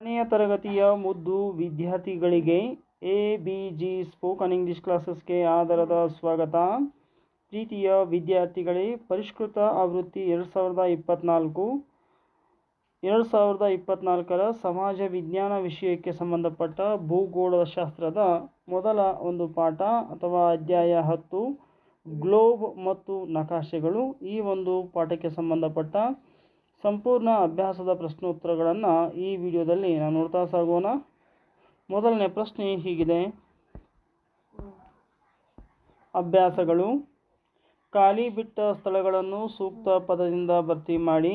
ಕೊನೆಯ ತರಗತಿಯ ಮುದ್ದು ವಿದ್ಯಾರ್ಥಿಗಳಿಗೆ A, B, G spoken English ಕ್ಲಾಸಸ್ಗೆ ಆಧಾರದ ಸ್ವಾಗತ. ಪ್ರೀತಿಯ ವಿದ್ಯಾರ್ಥಿಗಳೇ, ಪರಿಷ್ಕೃತ ಆವೃತ್ತಿ ಎರಡು ಸಾವಿರದ ಇಪ್ಪತ್ತ್ನಾಲ್ಕು ಎರಡು ಸಾವಿರದ ಇಪ್ಪತ್ತ್ನಾಲ್ಕರ ಸಮಾಜ ವಿಜ್ಞಾನ ವಿಷಯಕ್ಕೆ ಸಂಬಂಧಪಟ್ಟ ಭೂಗೋಳಶಾಸ್ತ್ರದ ಮೊದಲ ಒಂದು ಪಾಠ ಅಥವಾ ಅಧ್ಯಾಯ ಹತ್ತು, ಗ್ಲೋಬ್ ಮತ್ತು ನಕಾಶೆಗಳು ಈ ಒಂದು ಪಾಠಕ್ಕೆ ಸಂಬಂಧಪಟ್ಟ ಸಂಪೂರ್ಣ ಅಭ್ಯಾಸದ ಪ್ರಶ್ನೋತ್ತರಗಳನ್ನು ಈ ವಿಡಿಯೋದಲ್ಲಿ ನಾವು ನೋಡ್ತಾ ಸಾಗೋಣ. ಮೊದಲನೇ ಪ್ರಶ್ನೆ ಹೀಗಿದೆ. ಅಭ್ಯಾಸಗಳು. ಖಾಲಿ ಬಿಟ್ಟ ಸ್ಥಳಗಳನ್ನು ಸೂಕ್ತ ಪದದಿಂದ ಭರ್ತಿ ಮಾಡಿ.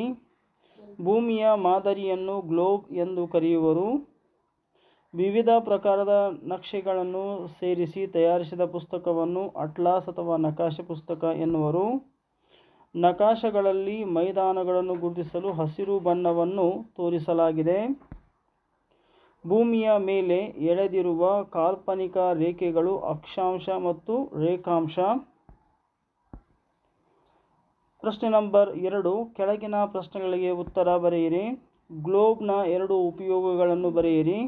ಭೂಮಿಯ ಮಾದರಿಯನ್ನು ಗ್ಲೋಬ್ ಎಂದು ಕರೆಯುವರು. ವಿವಿಧ ಪ್ರಕಾರದ ನಕ್ಷೆಗಳನ್ನು ಸೇರಿಸಿ ತಯಾರಿಸಿದ ಪುಸ್ತಕವನ್ನು ಅಟ್ಲಾಸ್ ಅಥವಾ ನಕಾಶೆ ಪುಸ್ತಕ ಎನ್ನುವರು. ನಕಾಶೆಗಳಲ್ಲಿ ಮೈದಾನಗಳನ್ನು ಗುರುತಿಸಲು ಹಸಿರು ಬಣ್ಣವನ್ನು ತೋರಿಸಲಾಗಿದೆ. ಭೂಮಿಯ ಮೇಲೆ ಎಳೆದಿರುವ ಕಾಲ್ಪನಿಕ ರೇಖೆಗಳು ಅಕ್ಷಾಂಶ ಮತ್ತು ರೇಖಾಂಶ. ಪ್ರಶ್ನೆ ನಂಬರ್ ಎರಡು, ಕೆಳಗಿನ ಪ್ರಶ್ನೆಗಳಿಗೆ ಉತ್ತರ ಬರೆಯಿರಿ. ಗ್ಲೋಬ್ನ ಎರಡು ಉಪಯೋಗಗಳನ್ನು ಬರೆಯಿರಿ.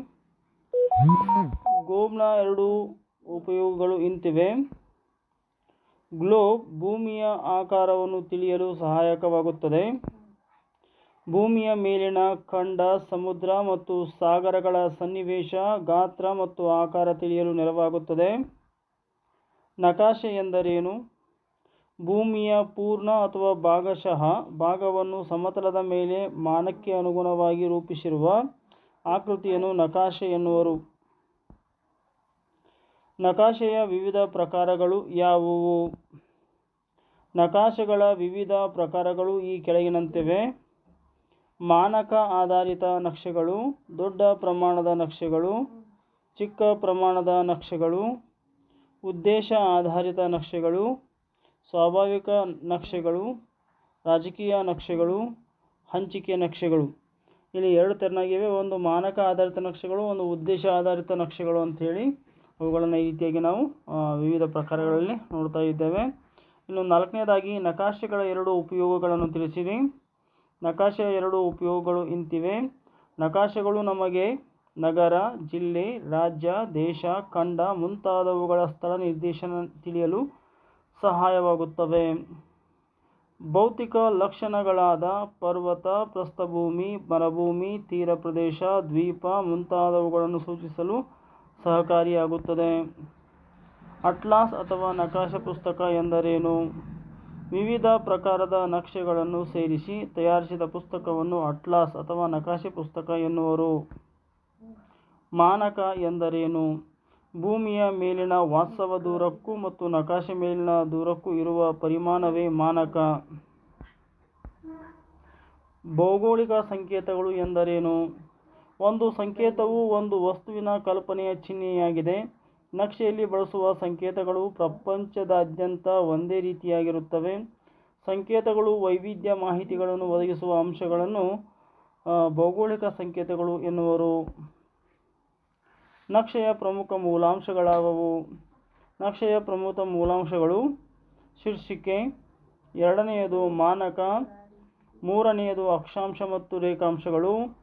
ಗ್ಲೋಬ್ನ ಎರಡು ಉಪಯೋಗಗಳು ಇಂತಿವೆ. ಗ್ಲೋಬ್ ಭೂಮಿಯ ಆಕಾರವನ್ನು ತಿಳಿಯಲು ಸಹಾಯಕವಾಗುತ್ತದೆ. ಭೂಮಿಯ ಮೇಲಿನ ಖಂಡ, ಸಮುದ್ರ ಮತ್ತು ಸಾಗರಗಳ ಸನ್ನಿವೇಶ, ಗಾತ್ರ ಮತ್ತು ಆಕಾರ ತಿಳಿಯಲು ನೆರವಾಗುತ್ತದೆ. ನಕಾಶೆ ಎಂದರೇನು ಭೂಮಿಯ ಪೂರ್ಣ ಅಥವಾ ಭಾಗಶಃ ಭಾಗವನ್ನು ಸಮತಲದ ಮೇಲೆ ಮಾನಕ್ಕೆ ಅನುಗುಣವಾಗಿ ರೂಪಿಸಿರುವ ಆಕೃತಿಯನ್ನು ನಕಾಶೆ ಎನ್ನುವರು. ನಕಾಶೆಯ ವಿವಿಧ ಪ್ರಕಾರಗಳು ಯಾವುವು? ನಕಾಶೆಗಳ ವಿವಿಧ ಪ್ರಕಾರಗಳು ಈ ಕೆಳಗಿನಂತಿವೆ. ಮಾನಕ ಆಧಾರಿತ ನಕ್ಷೆಗಳು, ದೊಡ್ಡ ಪ್ರಮಾಣದ ನಕ್ಷೆಗಳು, ಚಿಕ್ಕ ಪ್ರಮಾಣದ ನಕ್ಷೆಗಳು, ಉದ್ದೇಶ ಆಧಾರಿತ ನಕ್ಷೆಗಳು, ಸ್ವಾಭಾವಿಕ ನಕ್ಷೆಗಳು, ರಾಜಕೀಯ ನಕ್ಷೆಗಳು, ಹಂಚಿಕೆ ನಕ್ಷೆಗಳು. ಇಲ್ಲಿ ಎರಡು ತೆರನಾಗಿವೆ. ಒಂದು ಮಾನಕ ಆಧಾರಿತ ನಕ್ಷೆಗಳು, ಒಂದು ಉದ್ದೇಶ ಆಧಾರಿತ ನಕ್ಷೆಗಳು ಅಂಥೇಳಿ ಅವುಗಳನ್ನು ಈ ರೀತಿಯಾಗಿ ನಾವು ವಿವಿಧ ಪ್ರಕಾರಗಳಲ್ಲಿ ನೋಡ್ತಾ ಇದ್ದೇವೆ. ಇನ್ನು ನಾಲ್ಕನೇದಾಗಿ ನಕಾಶೆಗಳ ಎರಡು ಉಪಯೋಗಗಳನ್ನು ತಿಳಿಸಿರಿ. ನಕಾಶೆಯ ಎರಡು ಉಪಯೋಗಗಳು ಇಂತಿವೆ. ನಕಾಶೆಗಳು ನಮಗೆ ನಗರ, ಜಿಲ್ಲೆ, ರಾಜ್ಯ, ದೇಶ, ಖಂಡ ಮುಂತಾದವುಗಳ ಸ್ಥಳ ನಿರ್ದೇಶನ ತಿಳಿಯಲು ಸಹಾಯವಾಗುತ್ತವೆ. ಭೌತಿಕ ಲಕ್ಷಣಗಳಾದ ಪರ್ವತ, ಪ್ರಸ್ಥಭೂಮಿ, ಮರಭೂಮಿ, ತೀರ ಪ್ರದೇಶ, ದ್ವೀಪ ಮುಂತಾದವುಗಳನ್ನು ಸೂಚಿಸಲು ಸಹಕಾರಿಯಾಗುತ್ತದೆ. ಅಟ್ಲಾಸ್ ಅಥವಾ ನಕಾಶೆ ಪುಸ್ತಕ ಎಂದರೇನು? ವಿವಿಧ ಪ್ರಕಾರದ ನಕ್ಷೆಗಳನ್ನು ಸೇರಿಸಿ ತಯಾರಿಸಿದ ಪುಸ್ತಕವನ್ನು ಅಟ್ಲಾಸ್ ಅಥವಾ ನಕಾಶೆ ಪುಸ್ತಕ ಎನ್ನುವರು. ಮಾನಕ ಎಂದರೇನು? ಭೂಮಿಯ ಮೇಲಿನ ವಾಸ್ತವ ದೂರಕ್ಕೂ ಮತ್ತು ನಕಾಶೆ ಮೇಲಿನ ದೂರಕ್ಕೂ ಇರುವ ಪರಿಮಾಣವೇ ಮಾನಕ. ಭೌಗೋಳಿಕ ಸಂಕೇತಗಳು ಎಂದರೇನು? ಒಂದು ಸಂಕೇತವು ಒಂದು ವಸ್ತುವಿನ ಕಲ್ಪನೆಯ ಚಿಹ್ನೆಯಾಗಿದೆ. ನಕ್ಷೆಯಲ್ಲಿ ಬಳಸುವ ಸಂಕೇತಗಳು ಪ್ರಪಂಚದಾದ್ಯಂತ ಒಂದೇ ರೀತಿಯಾಗಿರುತ್ತವೆ. ಸಂಕೇತಗಳು ವೈವಿಧ್ಯ ಮಾಹಿತಿಗಳನ್ನು ಒದಗಿಸುವ ಅಂಶಗಳನ್ನು ಭೌಗೋಳಿಕ ಸಂಕೇತಗಳು ಎನ್ನುವರು. ನಕ್ಷೆಯ ಪ್ರಮುಖ ಮೂಲಾಂಶಗಳಾವವು. ನಕ್ಷೆಯ ಪ್ರಮುಖ ಮೂಲಾಂಶಗಳು ಶೀರ್ಷಿಕೆ, ಎರಡನೆಯದು ಮಾನಕ, ಮೂರನೆಯದು ಅಕ್ಷಾಂಶ ಮತ್ತು ರೇಖಾಂಶಗಳು.